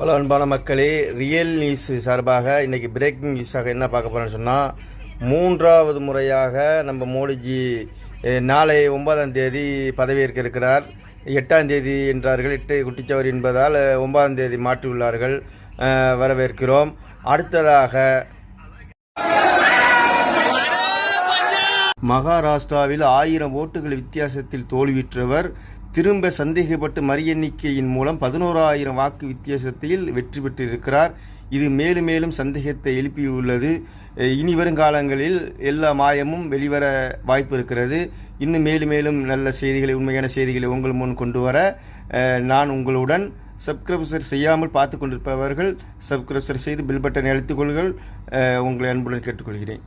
Hello அன்பான மக்களே real news சார்பாக இன்றைக்கி பிரேக்கிங் நியூஸாக என்ன பார்க்க போகிறேன்னு சொன்னால் மூன்றாவது முறையாக நம்ம மோடிஜி நாளை ஒன்பதாம் தேதி பதவியேற்க இருக்கிறார். எட்டாம் தேதி என்றார்கள் எட்டு குட்டிச்சவர் என்பதால் ஒன்பதாம் தேதி மாற்றியுள்ளார்கள் வரவேற்கிறோம். அடுத்ததாக மகாராஷ்டிராவில் ஆயிரம் ஓட்டுகள் வித்தியாசத்தில் தோல்வியுற்றவர். திரும்ப சந்தேகப்பட்டு மறு எண்ணிக்கையின் மூலம் பதினோராயிரம் வாக்கு வித்தியாசத்தில் வெற்றி பெற்றிருக்கிறார். இது மேலும் மேலும் சந்தேகத்தை எழுப்பியுள்ளது. இனி வருங்காலங்களில் எல்லா மாயமும் வெளிவர வாய்ப்பு இருக்கிறது இன்னும் மேலும் மேலும் நல்ல செய்திகளை உண்மையான செய்திகளை உங்கள் முன் கொண்டு வர நான் உங்களுடன் சப்ஸ்கிரைபர் செய்யாமல் பார்த்து கொண்டிருப்பவர்கள் சப்ஸ்கிரைபர் செய்து பில் பட்டனை அழுத்திக் கொள்கள் உங்களை அன்புடன் கேட்டுக்கொள்கிறேன்.